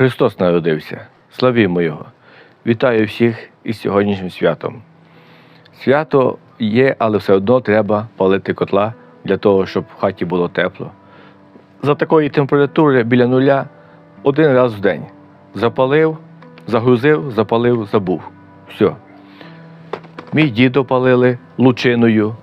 Христос народився. Славімо Його! Вітаю всіх із сьогоднішнім святом. Свято є, але все одно треба палити котла для того, щоб в хаті було тепло. За такої температури біля нуля один раз в день. Запалив, загрузив, запалив, забув. Все. Мій дідо палили лучиною,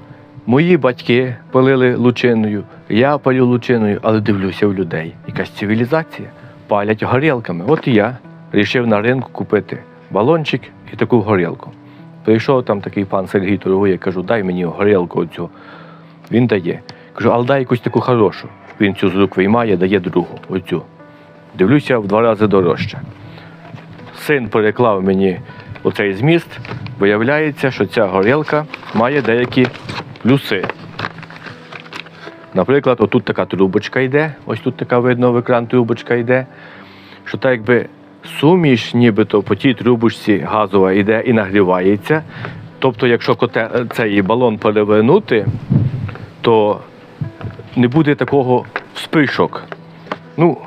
мої батьки палили лучиною, я палю лучиною, але дивлюся в людей. Якась цивілізація. Палять горілками. От і я вирішив на ринку купити балончик і таку горілку. Прийшов там такий пан Сергій торгує, кажу, дай мені горілку оцю. Він дає. Кажу, але дай якусь таку хорошу. Він цю з рук виймає, дає другу, оцю. Дивлюся в два рази дорожче. Син переклав мені оцей зміст. Виявляється, що ця горілка має деякі плюси. Наприклад, отут така трубочка йде, ось тут така видно в екран трубочка йде, що так якби суміш, нібито по тій трубочці газова йде і нагрівається. Тобто, якщо коте, цей балон перевернути, то не буде такого вспишок. Ну,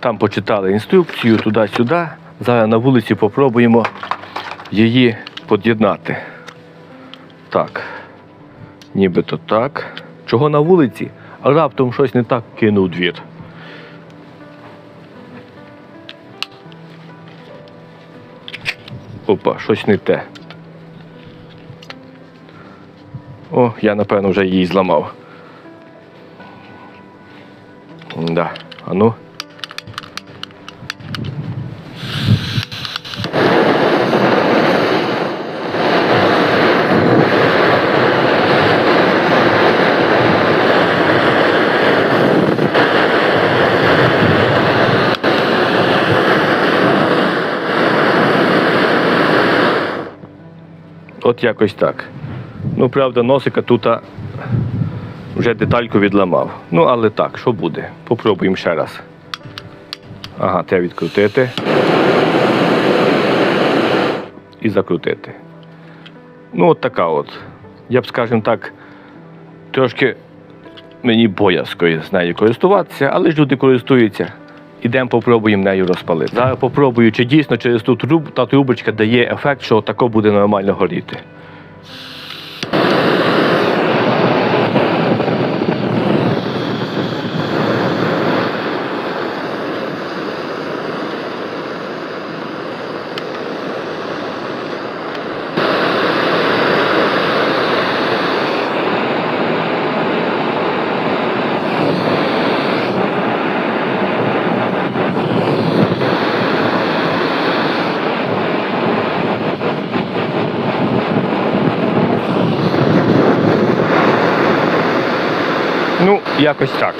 там почитали інструкцію туди-сюди. Зараз на вулиці попробуємо її під'єднати. Так. Нібито так. Чого на вулиці? А раптом щось не так кинув двір. Опа, щось не те. О, я напевно вже її зламав. Да. А ну. От якось так. Ну, правда, носика тут вже детальку відламав. Ну, але так, що буде? Попробуємо ще раз. Ага, треба відкрутити. І закрутити. Ну, от така от. Я б, скажімо так, трошки мені боязко з нею користуватися, але ж люди користуються. Ідемо попробуємо нею розпалити. Зараз попробую, чи дійсно через ту труб, та трубочка дає ефект, що тако буде нормально горіти. Ну, якось так.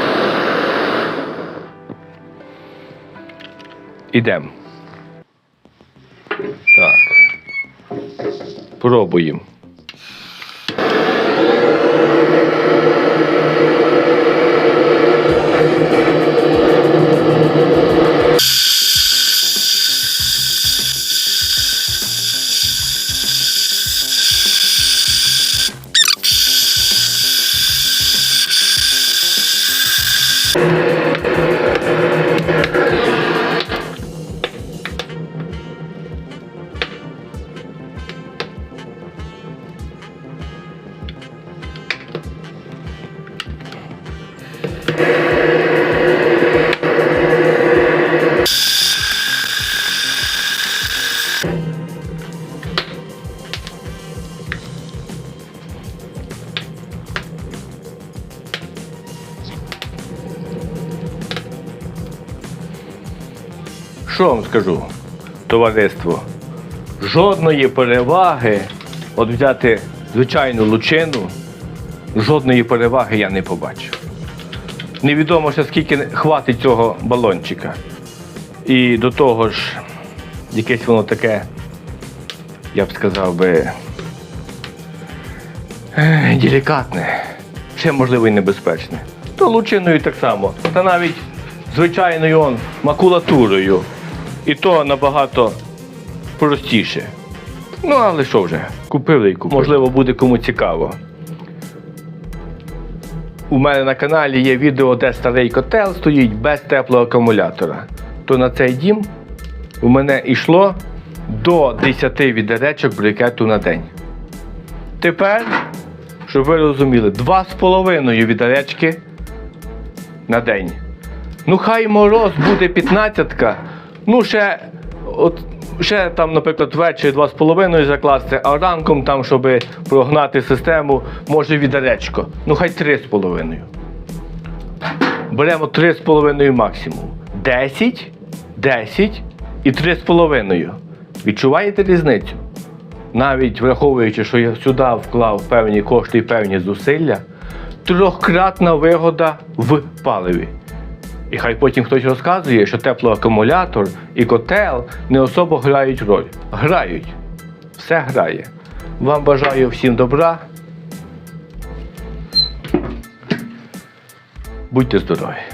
Ідемо. Так. Пробуємо. Що вам скажу, товариство? Жодної переваги, от взяти звичайну лучину, жодної переваги я не побачив. Невідомо ще скільки хватить цього балончика. І до того ж, якесь воно таке, я б сказав би, делікатне, ще можливо і небезпечне. То лучиною так само. Та навіть звичайною он, макулатурою. І то набагато простіше. Ну, але що вже, купили і купили. Можливо, буде кому цікаво. У мене на каналі є відео, де старий котел стоїть без теплого акумулятора. то на цей дім у мене йшло до 10 відеречок брикету на день. Тепер, щоб ви розуміли, 2,5 відеречки на день. Ну, хай мороз буде 15, ну ще, от, ще там, наприклад, ввечері 2,5 закласти, а ранком, там, щоб прогнати систему, може відеречко. Ну, хай 3,5. Беремо 3,5 максимум. 10, 10 і 3,5. Відчуваєте різницю? Навіть враховуючи, що я сюди вклав певні кошти і певні зусилля, трьохкратна вигода в паливі. І хай потім хтось розказує, що теплоакумулятор і котел не особо грають роль. Грають. Все грає. Вам бажаю всім добра. Будьте здорові!